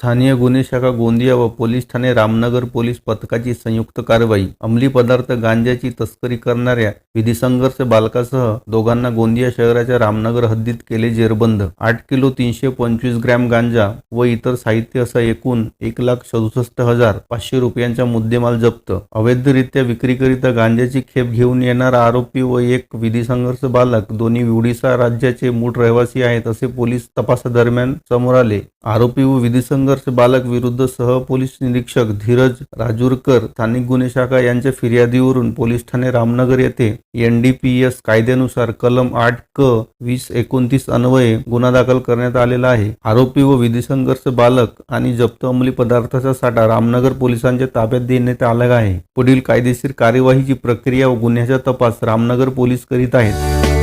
स्थानीय गुन्हे शाखा गोंदिया व पोलीस ठाणे रामनगर पोलीस पथकाची संयुक्त कारवाई. अंमली पदार्थ गांजाची तस्करी करणाऱ्या विधिसंघर्ष बालकासह दोघांना गोंदिया शहराच्या रामनगर हद्दीत केले जेरबंद. आठ किलो तीनशे पंचवीस ग्रॅम गांजा व इतर साहित्य असा एकूण एक लाख सदुसष्ट हजार पाचशे रुपयांचा मुद्देमाल जप्त. अवैधरित्या विक्रीकरिता गांजाची खेप घेऊन येणारा आरोपी व एक विधिसंघर्ष बालक दोन्ही ओडिसा राज्याचे मूळ रहिवासी आहेत असे पोलीस तपासादरम्यान समोर आले. आरोपी व विधिसंघ संघर्ष बालक विरुद्ध सह पोलीस निरीक्षक धीरज राजूरकर स्थानिक गुन्हे शाखा यांच्या फिर्यादीवरून पोलीस ठाणे रामनगर येथे एनडीपीएस कायद्यानुसार कलम आठ क वीस एकोणतीस अन्वये गुन्हा दाखल करण्यात आलेला आहे. आरोपी व विधी संघर्ष बालक आणि जप्त अंमली पदार्थाचा साठा रामनगर पोलिसांच्या ताब्यात देण्यात आला आहे. पुढील कायदेशीर कार्यवाहीची प्रक्रिया व गुन्ह्याचा तपास रामनगर पोलीस करीत आहेत.